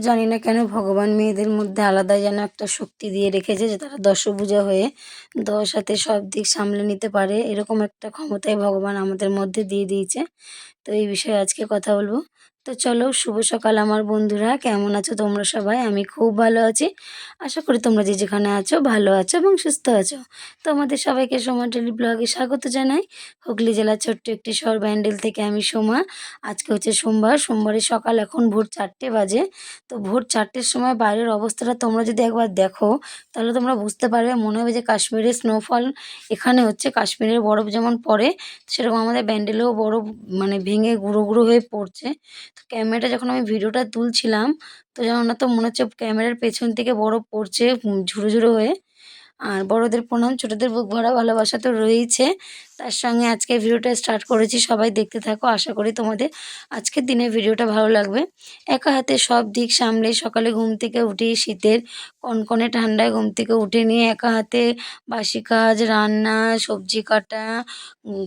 জানি না কেন ভগবান মেয়েদের মধ্যে আলাদা যেন একটা শক্তি দিয়ে রেখেছে যে তারা দশভুজা হয়ে দশ হাতে সব দিক সামলে নিতে পারে, এরকম একটা ক্ষমতাই ভগবান আমাদের মধ্যে দিয়ে দিয়েছে। তো এই বিষয়ে আজকে কথা বলব। তো চলো, শুভ সকাল আমার বন্ধুরা। কেমন আছো তোমরা সবাই? আমি খুব ভালো আছি। আশা করি তোমরা যে যেখানে আছো ভালো আছো এবং সুস্থ আছো। তো আমাদের সবাইকে সোমা টেলি ব্লগে স্বাগত জানাই। হুগলি জেলার ছোট্ট একটি শহর ব্যান্ডেল থেকে আমি সোমা। আজকে হচ্ছে সোমবার। সোমবারের সকাল এখন ভোর চারটে বাজে। তো ভোর চারটের সময় বাইরের অবস্থাটা তোমরা যদি একবার দেখো, তাহলে তোমরা বুঝতে পারবে। মনে হবে যে কাশ্মীরের স্নোফল এখানে হচ্ছে কাশ্মীরের বরফ যেমন পড়ে, সেরকম আমাদের ব্যান্ডেলেও বরফ মানে ভেঙে গুঁড়ো গুঁড়ো হয়ে পড়ছে। ক্যামেরাটা যখন আমি ভিডিওটা তুলছিলাম, তো যেন না তো মনে হচ্ছে ক্যামেরার পেছন থেকে বরফ পড়ছে, ঝুরো ঝুড়ো হয়ে। আর বড়দের প্রণাম, ছোটদের বুক ভরা ভালোবাসা তো রয়েছে তার সঙ্গে আজকে ভিডিওটা স্টার্ট করেছি, সবাই দেখতে থাকো, আশা করি তোমাদের আজকের দিনে ভিডিওটা ভালো লাগবে। একা হাতে সব দিক সামলে সকালে ঘুম থেকে উঠে, শীতের কনকনে ঠান্ডায় ঘুম থেকে উঠে নিয়ে একা হাতে বাসি কাজ, রান্না, সবজি কাটা,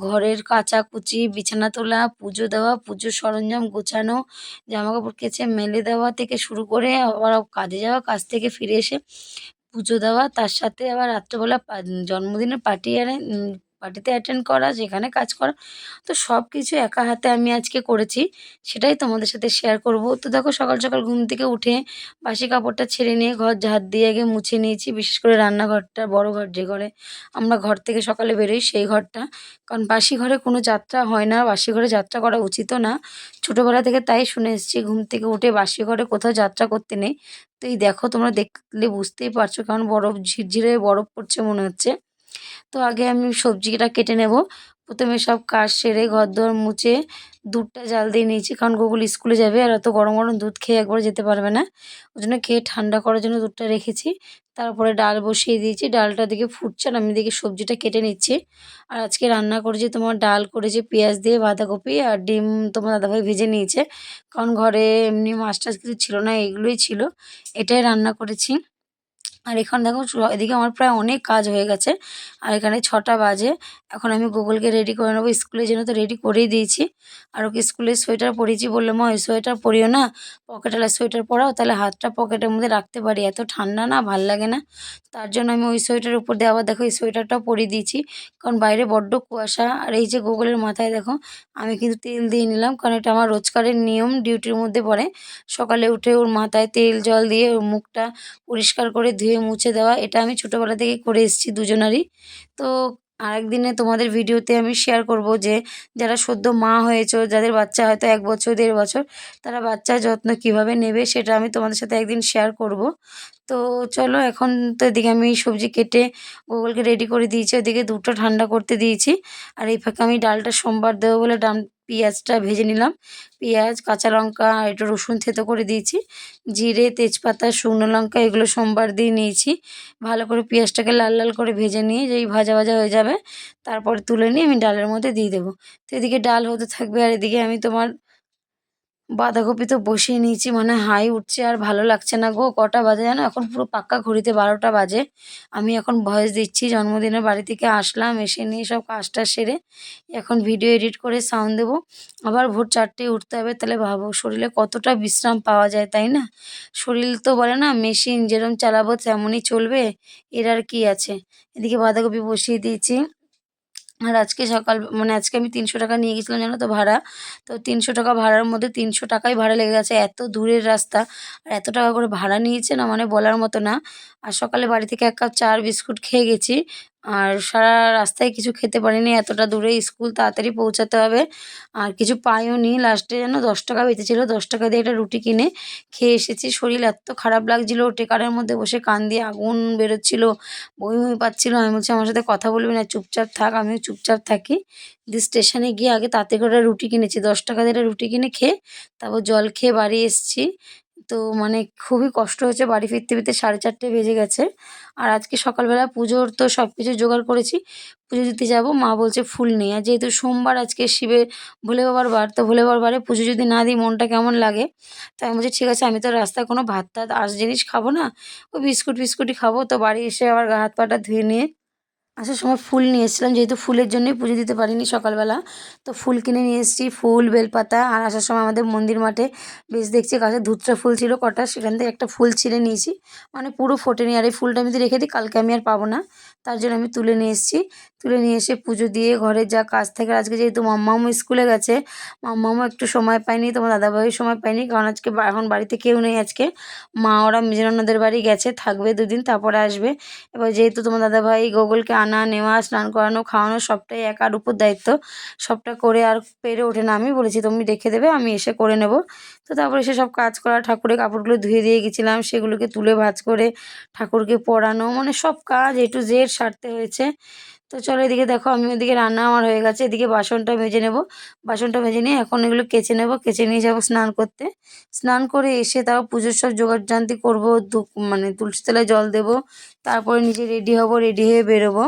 ঘরের কাচাকুচি, বিছানা তোলা, পুজো দেওয়া, পুজোর সরঞ্জাম গোছানো, জামাকাপড় কেচে মেলে দেওয়া থেকে শুরু করে আবার কাজে যাওয়া, কাজ থেকে ফিরে এসে পুজো দেওয়া, তার সাথে আবার রাত্রেবেলা জন্মদিনের পার্টি অ্যারে পার্টিতে অ্যাটেন্ড করা, যেখানে কাজ করা, তো সব কিছু একা হাতে আমি আজকে করেছি। সেটাই তোমাদের সাথে শেয়ার করব। তো দেখো সকাল সকাল ঘুম থেকে উঠে বাসি কাপড়টা ছেড়ে নিয়ে ঘর, ঝাঁট দিয়ে আগে মুছে নিয়েছি, বিশেষ করে রান্নাঘরটা, বড় ঘর যে ঘরে। আমরা ঘর থেকে সকালে বেরোই সেই ঘরটা। কারণ বাসি ঘরে কোনো যাত্রা হয় না, বাসি ঘরে যাত্রা করা উচিতও না। ছোটোবেলা থেকে তাই শুনে এসেছি, ঘুম থেকে উঠে বাসি ঘরে কোথাও যাত্রা করতে নেই। তো এই দেখো তোমরা দেখলে বুঝতেই পারছ কারণ বরফ ঝিরঝিরে বরফ পড়ছে মনে হচ্ছে। তো আগে আমি সবজিটা কেটে নেব। প্রথমে সব কাজ সেরে ঘর দোর মুছে দুধটা জাল দিয়ে নিয়েছি, কারণ গুগল স্কুলে যাবে আর অত গরম গরম দুধ খেয়ে একবার যেতে পারবে না। ওই জন্য খেয়ে ঠান্ডা করার জন্য দুধটা রেখেছি। তারপরে ডাল বসিয়ে দিয়েছি, ডালটা দিকে ফুটছে আর আমি দিকে সবজিটা কেটে নিচ্ছি। আর আজকে রান্না করেছি তোমার ডাল করেছি, পেঁয়াজ দিয়ে বাঁধাকপি আর ডিম তোমার দাদাভাই ভেজে নিয়েছে। কারণ ঘরে এমনি মাছ টাছ কিছু ছিল না এগুলোই ছিল। এটাই রান্না করেছি। আর এখানে দেখো এদিকে আমার প্রায় অনেক কাজ হয়ে গেছে। আর এখানে ছটা বাজে। এখন আমি গুগলকে রেডি করে নেব। স্কুলের জন্য তো রেডি করেই দিয়েছি। আর ওকে স্কুলের সোয়েটার পরিয়েছি বলল, মা, ওই সোয়েটার পরিও না। পকেটওয়ালা সোয়েটার পরাও, তাহলে হাতটা পকেটের মধ্যে রাখতে পারি। এত ঠান্ডা না, ভালো লাগে না। তার জন্য আমি ওই সোয়েটার উপর দিয়ে আবার দেখো এই সোয়েটারটাও পরিয়ে দিয়েছি। কারণ বাইরে বড্ড কুয়াশা। আর এই যে গুগলের মাথায় দেখো, আমি কিন্তু তেল দিয়ে নিলাম। কারণ এটা আমার রোজকারের নিয়ম ডিউটির মধ্যে পড়ে। সকালে উঠে ওর মাথায় তেল, জল দিয়ে ওর মুখটা পরিষ্কার করে ধুয়ে মুছে দেওয়া, এটা আমি ছোটোবেলা থেকে করে এসেছি দুজনারই। তো আরেক দিনে তোমাদের ভিডিওতে আমি শেয়ার করব যে, যারা সদ্য মা হয়েছো, যাদের বাচ্চা হয়তো এক বছর, দেড় বছর, তারা বাচ্চার যত্ন কীভাবে নেবে সেটা আমি তোমাদের সাথে একদিন শেয়ার করব। তো চলো এখন তো এদিকে আমি সবজি কেটে গোগলকে রেডি করে দিয়েছি। ওদিকে দুটো ঠান্ডা করতে দিয়েছি। আর এই ফাঁকে আমি ডালটা সোমবার দেবো বলে ডাম, পেঁয়াজটা ভেজে নিলাম। পেঁয়াজ, কাঁচা লঙ্কা একটু রসুন থেতো করে দিয়েছি। জিরে, তেজপাতা, শুকনো লঙ্কা এগুলো সোমবার দিয়ে নিয়েছি। ভালো করে পেঁয়াজটাকে লাল লাল করে ভেজে নিয়ে যেই ভাজা ভাজা হয়ে যাবে, তারপরে তুলে নিয়ে আমি ডালের মধ্যে দিয়ে দেবো। তো এদিকে ডাল হতে থাকবে আর এদিকে আমি তোমার বাঁধাকপি তো বসিয়ে নিয়েছি মানে হাই উঠছে আর ভালো লাগছে না গো। কটা বাজে জানো? এখন পুরো পাক্কা ঘড়িতে বারোটা বাজে। আমি এখন ভয়েস দিচ্ছি, জন্মদিনের বাড়ি থেকে আসলাম, এসে নিয়ে সব কাজটা সেরে এখন ভিডিও এডিট করে সাউন্ড দেবো। আবার ভোর চারটেয় উঠতে হবে, তাহলে ভাবো শরীরে কতটা বিশ্রাম পাওয়া যায়, তাই না? শরীর তো বলে না মেশিন যেরকম চালাবো তেমনই চলবে, এর আর কি আছে। এদিকে বাঁধাকপি বসিয়ে দিয়েছি। আর আজকে সকাল মানে আজকে আমি তিনশো টাকা নিয়ে গেছিলাম, জানো তো ভাড়া? তো তিনশো টাকা ভাড়ার মধ্যে তিনশো টাকাই ভাড়া লেগে গেছে, এত দূরের রাস্তা। আর এত টাকা করে ভাড়া নিয়েছে না মানে বলার মতো না। আর সকালে বাড়ি থেকে এক কাপ চা আর বিস্কুট খেয়ে গেছি। আর সারা রাস্তায় কিছু খেতে পারিনি, এতটা দূরে স্কুল তাড়াতাড়ি পৌঁছাতে হবে। আর কিছু পাইও নি লাস্টে যেন দশ টাকা বেঁচেছিলো, দশ টাকা দিয়ে একটা রুটি কিনে খেয়ে এসেছি। শরীর এত খারাপ লাগছিল, টেকারের মধ্যে বসে কান দিয়ে আগুন বেরোচ্ছিলো, বমি বমি পাচ্ছিলো। আমি বলছি, আমার সাথে কথা বলবি না, চুপচাপ থাক, আমিও চুপচাপ থাকি। দিয়ে স্টেশনে গিয়ে আগে তাতে করে রুটি কিনেছি, দশ টাকা দিয়ে রুটি কিনে খেয়ে তারপর জল খেয়ে বাড়ি এসেছি। তো মানে খুবই কষ্ট হয়েছে। বাড়ি ফিরতে ফিরতে সাড়ে চারটে বেজে গেছে। আর আজকে সকালবেলা পুজোর তো সব কিছু জোগাড় করেছি। পুজো দিতে যাব, মা বলছে ফুল নেই। আর যেহেতু সোমবার আজকে শিবের ভোলে বাবার বার, তো ভোলে বাবার বারে পুজো যদি না দিই মনটা কেমন লাগে? তাই আমি বলছি, ঠিক আছে, আমি তো রাস্তায় কোনো ভাত টাত আস জিনিস খাব না, ওই বিস্কুট ফিস্কুটই খাব। তো বাড়ি এসে আবার হাত পাটা ধুয়ে নিয়ে আসার সময় ফুল নিয়ে এসেছিলাম, যেহেতু ফুলের জন্যই পুজো দিতে পারিনি সকালবেলা। তো ফুল কিনে নিয়ে এসেছি, ফুল, বেলপাতা, আর আসার সময় আমাদের মন্দির মাঠে বেশ দেখছি গাছে ধুতরা ফুল ছিল কটা, সেখান থেকে একটা ফুল ছিঁড়ে নিয়েছি। মানে পুরো ফোটেনি, আর এই ফুলটা আমি রেখে দিই, কালকে আমি আর পাবো না। তার জন্য আমি তুলে নিয়ে এসেছি। তুলে নিয়ে এসে পুজো দিয়ে ঘরের যা কাজ থাকে, আজকে যেহেতু মাম্মামও স্কুলে গেছে মাম্মামও একটু সময় পায়নি তোমার দাদাভাইও সময় পায়নি, কারণ আজকে এখন বাড়িতে কেউ নেই আজকে। মা, ওরা মিজরানদের বাড়ি গেছে, থাকবে দুদিন, তারপরে আসবে। এবার যেহেতু তোমার দাদাভাই গোগলকে আনা, নেওয়া, স্নান করানো, খাওয়ানো, সবটাই একার উপর দায়িত্ব, সবটা করে আর পেরে ওঠে না। আমি বলেছি, তুমি রেখে দেবে, আমি এসে করে নেব। তো তারপরে এসে সব কাজ করা, ঠাকুরের কাপড়গুলো ধুয়ে দিয়ে গেছিলাম, সেগুলোকে তুলে ভাজ করে ঠাকুরকে পরানো মানে সব কাজ এ টু জেড সারতে হয়েছে। তো চলো এদিকে দেখো, আমি ওদিকে রান্না আমার হয়ে গেছে। এদিকে বাসনটা মেজে নেব। বাসনটা মেজে নিয়ে এখন এগুলো কেচে নেব। কেচে নিয়ে যাব স্নান করতে। স্নান করে এসে তাও পুজোর সব জোগাড় জান্তি করব মানে তুলসী তলায় জল দেবো। তারপরে নিজে রেডি হব, রেডি হয়ে বেরোবো।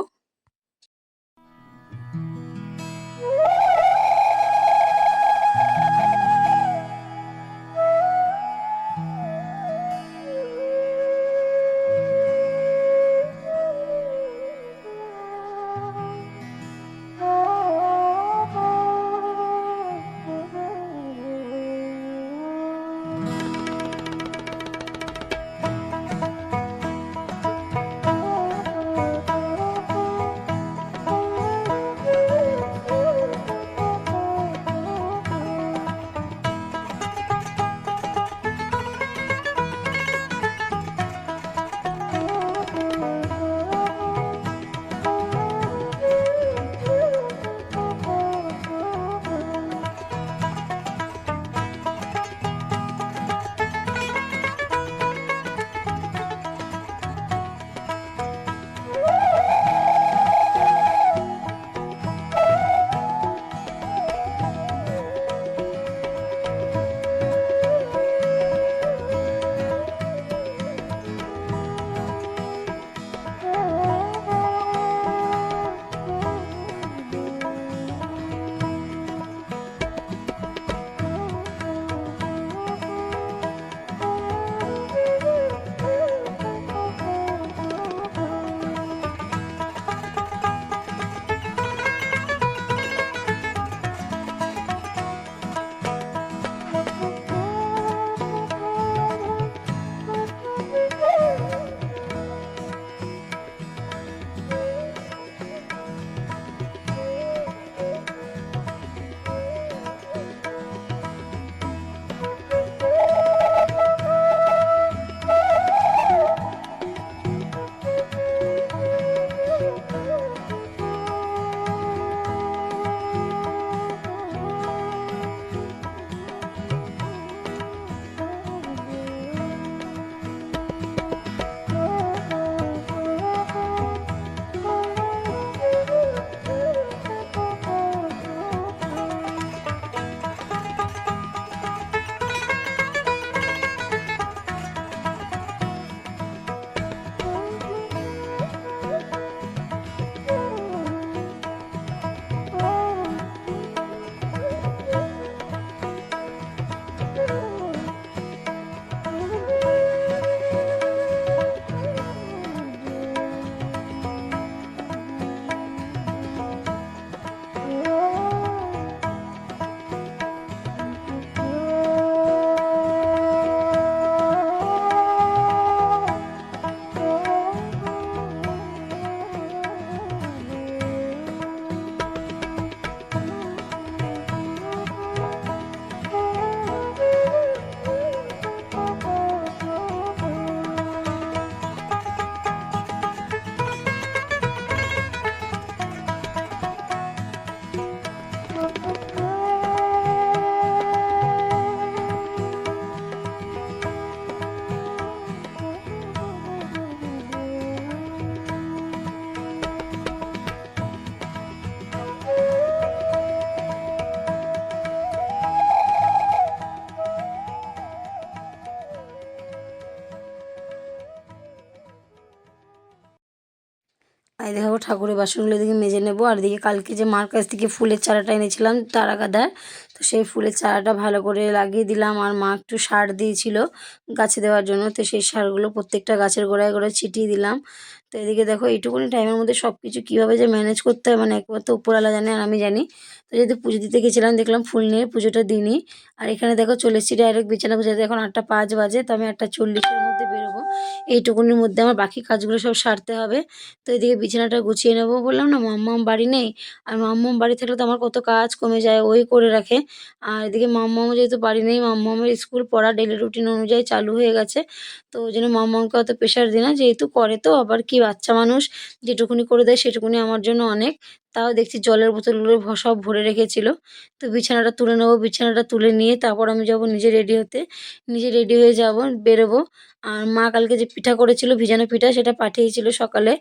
এই দেখো ঠাকুরের বাসনগুলো এদিকে মেজে নেব। আর এদিকে কালকে যে মার কাছ থেকে ফুলের চারাটা এনেছিলাম, তারা গাদার তো সেই ফুলের চারাটা ভালো করে লাগিয়ে দিলাম। আর মা একটু সার দিয়েছিল গাছে দেওয়ার জন্য। তো সেই সারগুলো প্রত্যেকটা গাছের গোড়ায় গোড়ায় ছিটিয়ে দিলাম। তো এদিকে দেখো, এইটুকুনি টাইমের মধ্যে সব কিছু কীভাবে যে ম্যানেজ করতে হয় মানে একবার তো উপরওয়ালা জানে আর আমি জানি। তো যেহেতু পুজো দিতে গেছিলাম, দেখলাম ফুল নিয়ে পুজোটা দিনই আর এখানে দেখো, চলে এসেছি ডাইরেক্ট বিছানা বুঝাতে এখন আটটা পাঁচ বাজে, তো আমি আটটা চল্লিশের মধ্যে বেরোবো। এইটুকুনির মধ্যে আমার বাকি কাজগুলো সব সারতে হবে। তো এদিকে বিছানাটা গুছিয়ে নেব বললাম না, মাম্মাম বাড়ি নেই। আর মাম্মাম বাড়ি থাকলে তো আমার কত কাজ কমে যায়, ওই করে রাখে। আর এদিকে মাম্মামও যেহেতু বাড়ি নেই, মাম্মামের স্কুল পড়া ডেলি রুটিন অনুযায়ী চালু হয়ে গেছে। তো ওই জন্য মাম্মামকে অত প্রেশার দিই না, যেহেতু করে তো, আবার কি বাচ্চা মানুষ, যেটুকুনি করে দেয় সেটুকুনি আমার জন্য অনেক। তাও দেখছি জলের বোতলগুলো সব ভরে রেখেছিল। তো বিছানাটা তুলে নেব, বিছানাটা তুলে নিয়ে তারপর আমি যাব নিজে রেডি হতে। নিজে রেডি হয়ে যাব, বেরোবো। আর মা কালকে যে পিঠা করেছিল, ভিজানো পিঠা সেটা পাঠিয়েছিল সকালে।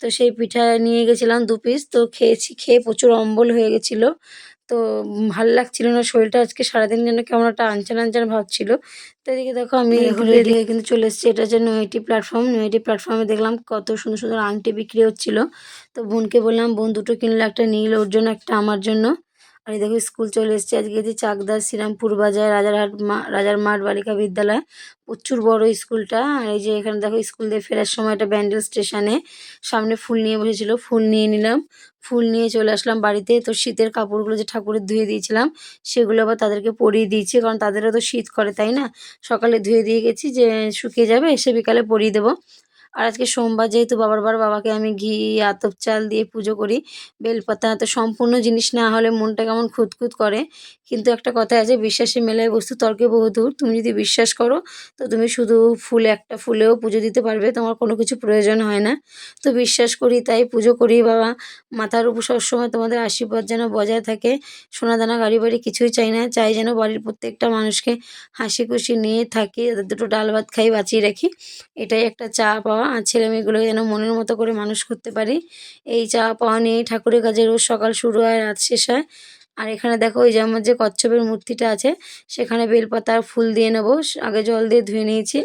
তো সেই পিঠা নিয়ে গেছিলাম দু পিস তো খেয়েছি, খেয়ে প্রচুর অম্বল হয়ে গেছিল। তো ভালো লাগছিল না শরীরটা আজকে সারাদিন যেন কেমন একটা আনচান আনচান ভাব ছিল। তো এদিকে দেখো আমি এখন রেডি কিন্তু চলে এসেছি। এটা হচ্ছে নৈটি প্ল্যাটফর্ম নৈটি প্ল্যাটফর্মে দেখলাম কত সুন্দর সুন্দর আংটি বিক্রি হচ্ছিল। তো বোনকে বললাম বোন দুটো কিনলে একটা নিল ওর জন্য একটা আমার জন্য। আর দেখো, স্কুল চলে এসেছি। আজকে গেছি চাকদা শ্রীরামপুর বাজার, রাজারহাট মা রাজার মাঠ বালিকা বিদ্যালয়। প্রচুর বড় স্কুলটা। আর এই যে এখানে দেখো, স্কুল দিয়ে ফেরার সময় একটা ব্যান্ডেল স্টেশনে সামনে ফুল নিয়ে বসেছিল। ফুল নিয়ে নিলাম। ফুল নিয়ে চলে আসলাম বাড়িতে। তো শীতের কাপড়গুলো যে ঠাকুরের ধুয়ে দিয়েছিলাম, সেগুলো আবার তাদেরকে পরিয়ে দিয়েছি। কারণ তাদেরও তো শীত করে, তাই না? সকালে ধুয়ে দিয়ে গেছি যে শুকিয়ে যাবে এসে বিকালে পরিয়ে দেবো। আর আজকে সোমবার যেহেতু বাবার বার বাবাকে আমি ঘি, আতপ চাল দিয়ে পুজো করি, বেলপাতা তো সম্পূর্ণ জিনিস না হলে মনটা কেমন খুঁতখুত করে। কিন্তু একটা কথা আছে, বিশ্বাসে মেলায় বস্তু তর্কে বহুদূর তুমি যদি বিশ্বাস করো, তো তুমি শুধু ফুল, একটা ফুলেও পুজো দিতে পারবে, তোমার কোনো কিছু প্রয়োজন হয় না। তো বিশ্বাস করি, তাই পুজো করি বাবা। মাথার উপর সবসময় তোমাদের আশীর্বাদ যেন বজায় থাকে। সোনাদানা গাড়ি বাড়ি কিছুই চাই না, চাই যেন বাড়ির প্রত্যেকটা মানুষকে হাসি খুশি নিয়ে থাকি দুটো ডাল ভাত খাই, বাঁচিয়ে রাখি। এটাই একটা চা পাওয়া আর ছেলে মেয়েগুলোকে যেন মনের মতো করে মানুষ করতে পারি। এই চা পাওয়া নিয়েই ঠাকুরের কাজে রোজ সকাল শুরু হয়, রাত শেষ হয়। আর এখানে দেখো ওই যে আমার যে কচ্ছপের মূর্তিটা আছে, সেখানে বেলপাতা আর ফুল দিয়ে নেব। আগে জল দিয়ে ধুয়ে নিয়েছি।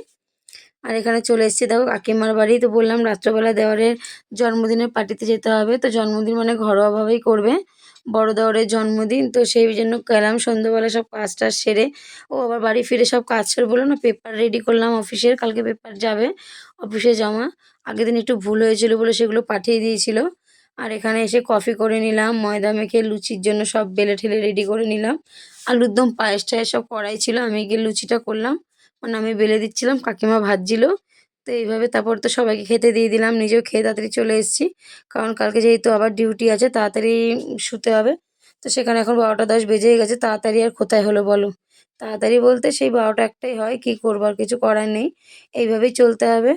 আর এখানে চলে এসেছি দেখো কাকিমার বাড়ি। তো বললাম রাত্রবেলা দেওয়ারের জন্মদিনের পার্টিতে যেতে হবে। তো জন্মদিন মানে ঘরোয়াভাবেই করবে। বড় জন্মদিন। তো সেই জন্য গেলাম সন্ধ্যেবেলা সব কাজ টাজ সেরে। ও আবার বাড়ি ফিরে সব কাজ সেরে বলল, না পেপার রেডি করলাম অফিসের কালকে পেপার যাবে অফিসে জমা। আগের দিন একটু ভুল হয়েছিল বলে সেগুলো পাঠিয়ে দিয়েছিল। আর এখানে এসে কফি করে নিলাম, ময়দা মেখে লুচির জন্য সব বেলে ঠেলে রেডি করে নিলাম। আলুর দম পায়েস টায়েস সব কড়াই ছিল, আমি গিয়ে লুচিটা করলাম। মানে আমি বেলে দিচ্ছিলাম, কাকিমা ভাজছিল। তো এইভাবে তারপর তো সবাইকে খেতে দিয়ে দিলাম, নিজেও খেয়ে তাড়াতাড়ি চলে এসেছি। কারণ কালকে যেহেতু আবার ডিউটি আছে, তাড়াতাড়ি শুতে হবে। তো সেখানে এখন বারোটা দশ বেজেই গেছে, তাড়াতাড়ি আর কোথায় হলো বলো? তাড়াতাড়ি বলতে সেই বারোটা একটাই হয়, কি করব আর কিছু করার নেই। এইভাবেই চলতে হবে।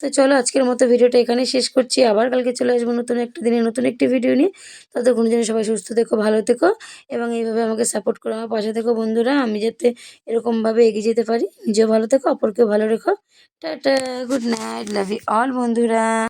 তো চলো আজকের মতো ভিডিওটা এখানে শেষ করছি। আবার কালকে চলে আসব নতুন একটা দিনে নতুন একটি ভিডিও নিয়ে। ততক্ষণ যেন সবাই সুস্থ থেকো, ভালো থেকো এবং এইভাবে আমাকে সাপোর্ট করো। আমার পাশে থেকো বন্ধুরা, আমি যাতে এরকমভাবে এগিয়ে যেতে পারি। নিজেও ভালো থেকো, অপরকেও ভালো রেখো। Tata good night love you all বন্ধুরা।